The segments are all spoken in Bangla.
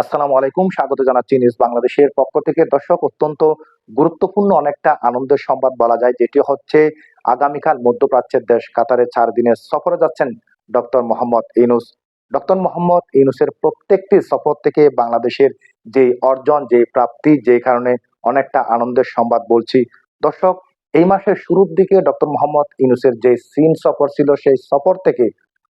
আসসালামু আলাইকুম, স্বাগত জানাচ্ছি নিউজ বাংলাদেশের পক্ষ থেকে। দর্শক, অত্যন্ত গুরুত্বপূর্ণ অনেকটা আনন্দের সংবাদ বলা যায়, যেটি হচ্ছে আগামীকাল মধ্যপ্রাচ্যের দেশ কাতারে চার দিনের সফরে যাচ্ছেন ডক্টর মোহাম্মদ ইউনুস। ডক্টর মোহাম্মদ ইউনুসের প্রত্যেকটি সফর থেকে বাংলাদেশের যে অর্জন, যে প্রাপ্তি, যে কারণে অনেকটা আনন্দের সংবাদ বলছি। দর্শক, এই মাসের শুরুর দিকে ডক্টর মোহাম্মদ ইউনুসের যে চীন সফর ছিল, সেই সফর থেকে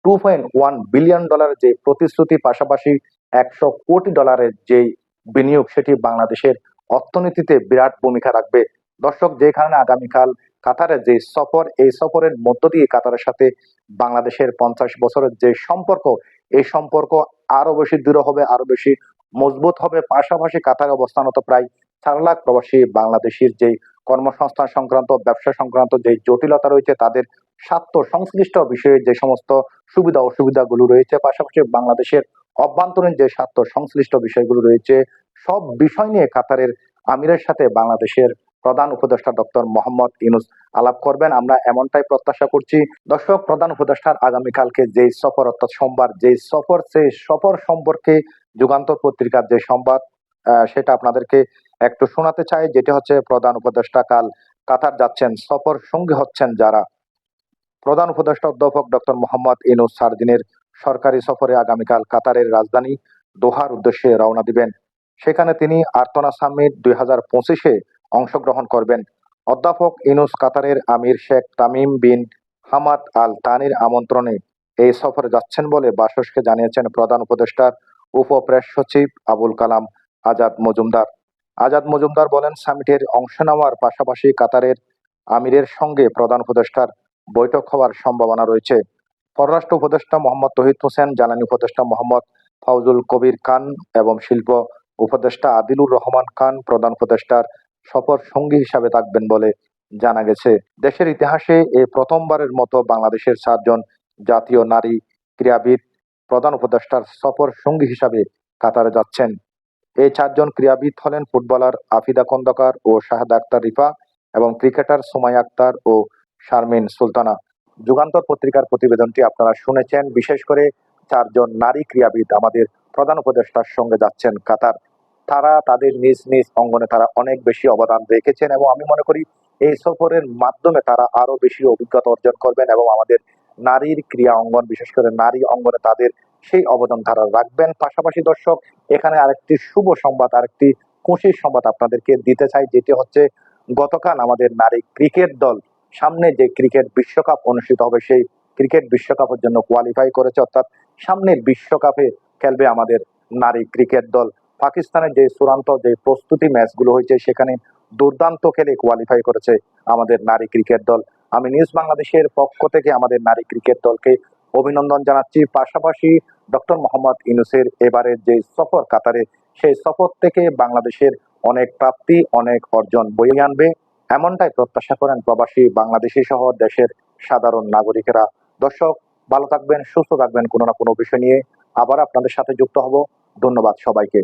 টু পয়েন্ট ওয়ান বিলিয়ন ডলারের যে প্রতিশ্রুতি, পাশাপাশি একশো কোটি ডলারের যে বিনিয়োগ, সেটি বাংলাদেশের অর্থনীতিতে বিরাট ভূমিকা রাখবে। দর্শক, যে কারণে আগামীকাল কাতারের যে সফর, এই সফরের মধ্য দিয়ে কাতারের সাথে বাংলাদেশের পঞ্চাশ বছরের যে সম্পর্ক, এই সম্পর্ক আরও বেশি দৃঢ় হবে আরও বেশি মজবুত হবে। পাশাপাশি কাতারে অবস্থানত প্রায় চার লাখ প্রবাসী বাংলাদেশের যে কর্মসংস্থান সংক্রান্ত, ব্যবসা সংক্রান্ত যে জটিলতা রয়েছে, তাদের স্বার্থ সংশ্লিষ্ট বিষয়ে যে সমস্ত সুবিধা অসুবিধাগুলো রয়েছে, পাশাপাশি বাংলাদেশের অভ্যন্তরীণ যে স্বার্থ সংশ্লিষ্ট বিষয়গুলো রয়েছে, সব বিষয় নিয়ে কাতারের আমিরের সাথে বাংলাদেশের প্রধান উপদেষ্টা ডক্টর মোহাম্মদ ইনুস আলাপ করবেন। আমরা এমনটাই প্রত্যাশা করছি। দর্শক, প্রধান উপদেষ্টার আগামীকালকে যে সফর, অর্থাৎ সোমবার যে সফর, সেই সফর সম্পর্কে যুগান্তর পত্রিকার যে সংবাদ সেটা আপনাদেরকে একটু শোনাতে চাই, যেটি হচ্ছে প্রধান উপদেষ্টা কাল কাতার যাচ্ছেন সফর সঙ্গী হচ্ছেন যারা। প্রধান উপদেষ্টা অধ্যাপক ডক্টর মোহাম্মদ ইনুস চার দিনের সরকারি সফরে আগামীকাল কাতারের রাজধানী দোহার উদ্দেশ্যে রওনা দিবেন। সেখানে তিনি আর্তনা সামিট দুই হাজার পঁচিশে অংশগ্রহণ করবেন। অধ্যাপক ইনুস কাতারের emir Sheikh Tamim bin Hamad Al তানির আমন্ত্রণে এই সফরে যাচ্ছেন বলে বাসসকে জানিয়েছেন প্রধান উপদেষ্টার উপপ্রেস সচিব আবুল কালাম আজাদ মজুমদার। আজাদ মজুমদার বলেন, সামিটের অংশ নেওয়ার পাশাপাশি কাতারের আমিরের সঙ্গে প্রধান উপদেষ্টার বৈঠক হওয়ার সম্ভাবনা রয়েছে। পররাষ্ট্র উপদেষ্টা মোহাম্মদ তহিদ হোসেন, জ্বালানি উপদেষ্টা মোহাম্মদ ফাউজুল কবির খান এবং শিল্প উপদেষ্টা আদিলুর রহমান খান প্রধান উপদেষ্টার সফর সঙ্গী হিসাবে থাকবেন বলে জানা গেছে। দেশের ইতিহাসে এই প্রথমবারের মতো বাংলাদেশের চারজন জাতীয় নারী ক্রীড়াবিদ প্রধান উপদেষ্টার সফর সঙ্গী হিসাবে কাতারে যাচ্ছেন। এই চারজন ক্রীড়াবিদ হলেন ফুটবলার আফিদা খন্দকার ও শাহাদ আক্তার রিফা এবং ক্রিকেটার সুমাই আক্তার ও শারমিন সুলতানা। যুগান্তর পত্রিকার প্রতিবেদনটি আপনারা শুনেছেন। বিশেষ করে চারজন নারী ক্রীড়াবিদ আমাদের প্রধান উপদেষ্টার সঙ্গে যাচ্ছেন কাতার। তারা তাদের নিজ নিজ অঙ্গনে তারা অনেক বেশি অবদান রেখেছেন এবং আমি মনে করি এই সফরের মাধ্যমে তারা আরও বেশি অভিজ্ঞতা অর্জন করবেন এবং আমাদের নারীর ক্রিয়া অঙ্গন, বিশেষ করে নারী অঙ্গনে তাদের সেই অবদান তারা রাখবেন। পাশাপাশি দর্শক, এখানে আরেকটি শুভ সংবাদ, আরেকটি খুশির সংবাদ আপনাদেরকে দিতে চাই, যেটি হচ্ছে গতকাল আমাদের নারী ক্রিকেট দল সামনে যে ক্রিকেট বিশ্বকাপ অনুষ্ঠিত হবে, সেই ক্রিকেট বিশ্বকাপের জন্য কোয়ালিফাই করেছে। অর্থাৎ সামনের বিশ্বকাপে খেলবে আমাদের নারী ক্রিকেট দল। পাকিস্তানের যে চূড়ান্ত যে প্রস্তুতি ম্যাচগুলো হয়েছে, সেখানে দুর্দান্ত খেলে কোয়ালিফাই করেছে আমাদের নারী ক্রিকেট দল। আমি নিউজ বাংলাদেশের পক্ষ থেকে আমাদের নারী ক্রিকেট দলকে অভিনন্দন জানাচ্ছি। পাশাপাশি ডক্টর মোহাম্মদ ইনুসের এবারের যে সফর কাতারে, সেই সফর থেকে বাংলাদেশের অনেক প্রাপ্তি, অনেক অর্জন বয়ে আনবে। এমনটাই প্রত্যাশা করেন প্রবাসী বাংলাদেশি সহ দেশের সাধারণ নাগরিকেরা। দর্শক, ভালো থাকবেন, সুস্থ থাকবেন কোনো না কোনো বিষয় নিয়ে আবার আপনাদের সাথে যুক্ত হব। ধন্যবাদ সবাইকে।